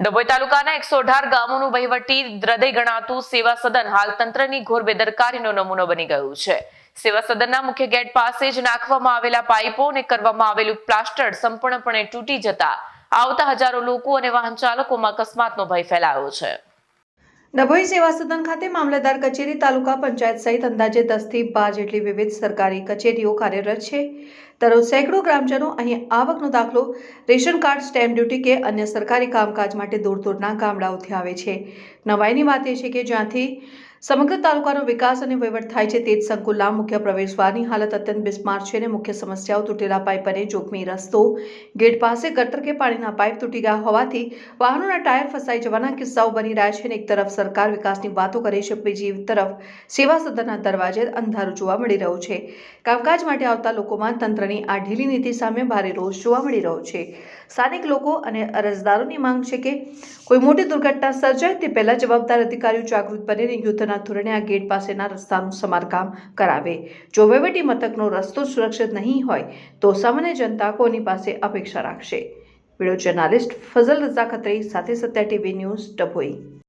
ડભોઈ તાલુકાના એકસો અઢાર ગામોનું વહીવટી હૃદય ગણાતું સેવા સદન હાલ તંત્રની ઘોર બેદરકારીનો નમૂનો બની ગયું છે. સેવા સદનના મુખ્ય ગેટ પાસે જ નાખવામાં આવેલા પાઇપો અને કરવામાં આવેલું પ્લાસ્ટર સંપૂર્ણપણે તૂટી જતા આવતા હજારો લોકો અને વાહન ચાલકોમાં અકસ્માતનો ભય ફેલાયો છે. ડભોઈ સેવા સદન ખાતે મામલતદાર કચેરી તાલુકા પંચાયત સહિત અંદાજે દસથી બાર જેટલી વિવિધ સરકારી કચેરીઓ કાર્યરત છે. દરરોજ સેંકડો ગ્રામજનો અહીં આવકનો દાખલો, રેશન કાર્ડ, સ્ટેમ્પ ડ્યુટી કે અન્ય સરકારી કામકાજ માટે દૂર દૂરના ગામડાઓથી આવે છે. નવાઈની વાત એ છે કે જ્યાંથી સમગ્ર તાલુકાનો વિકાસ અને વહીવટ થાય છે તે જ સંકુલના મુખ્ય પ્રવેશદ્વારની હાલત અત્યંત બિસ્માર છે અને મુખ્ય સમસ્યાઓ તૂટેલા પાઇપ અને જોખમી રસ્તો, ગેટ પાસે ગટર કે પાણીના પાઇપ તૂટી ગયા હોવાથી વાહનોના ટાયર ફસાઈ જવાના કિસ્સાઓ બની રહ્યા છે અને એક તરફ સરકાર વિકાસની વાતો કરે છે, બીજી તરફ સેવા સદનના દરવાજે અંધારું જોવા મળી રહ્યું છે. કામકાજ માટે આવતા લોકોમાં તંત્રની આ ઢીલી નીતિ સામે ભારે રોષ જોવા મળી રહ્યો છે. સ્થાનિક લોકો અને અરજદારોની માંગ છે કે કોઈ મોટી દુર્ઘટના સર્જાય તે પહેલા જવાબદાર અધિકારીઓ જાગૃત બનીને યુદ્ધના ધોરણે આ ગેટ પાસેના રસ્તાનું સમારકામ કરાવે. જો વહીવટી મથકનો રસ્તો સુરક્ષિત નહીં હોય, તો સામાન્ય જનતા કોની પાસે અપેક્ષા રાખશે? વીડિયો જર્નાલિસ્ટ ફઝલ રઝા ખત્રી સાથે સત્યા ટીવી ન્યૂઝ ડભોઈ.